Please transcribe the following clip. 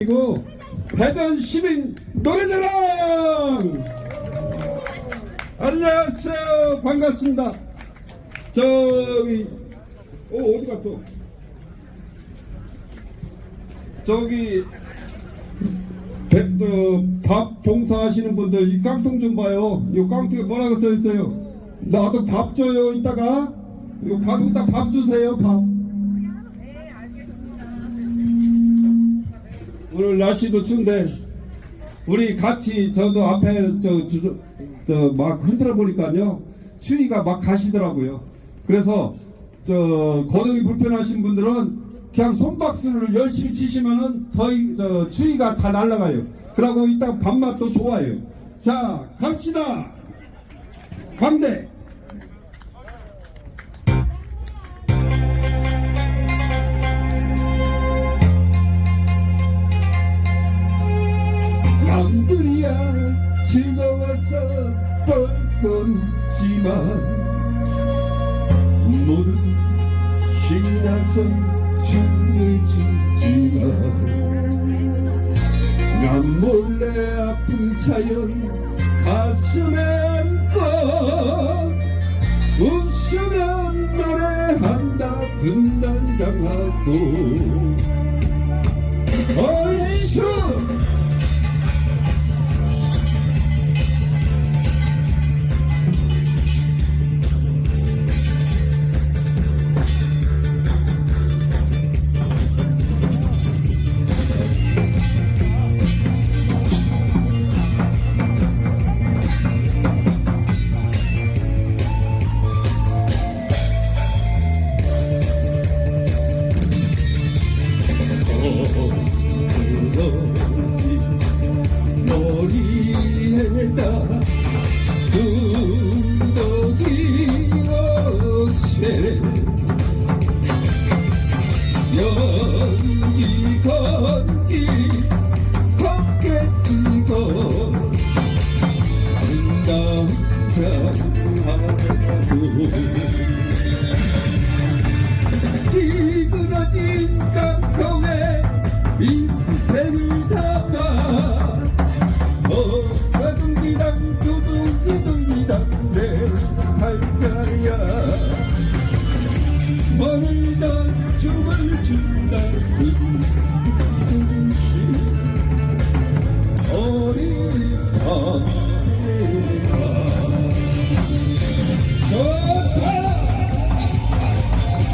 그리고 대전 시민 노래자랑! 안녕하세요. 반갑습니다. 저기 어 어디 갔어? 저기 배- 저, 밥 봉사하시는 분들 이 깡통 좀 봐요. 이 깡통에 뭐라고 써 있어요? 나도 밥 줘요 이따가. 이거 밥 이따 밥 주세요 밥 오늘 날씨도 추운데 우리 같이 저도 앞에 저막 흔들어 보니까요 추위가 막 가시더라고요. 그래서 저 거동이 불편하신 분들은 그냥 손박수를 열심히 치시면은 저희 저 추위가 다 날아가요. 그러고 이따 밥맛도 좋아요. 자 갑시다. 광대. 남들이야 즐거워서 뻔뻔지만 모두 신나서 춤을 추지만 난 몰래 아픈 사연 가슴에 안고 웃으면 노래한다 분단장하고 어 연이 건지 걷겠지고 아름다운 장하고 지그러진 감통에 인생을 담아 어둠 지당도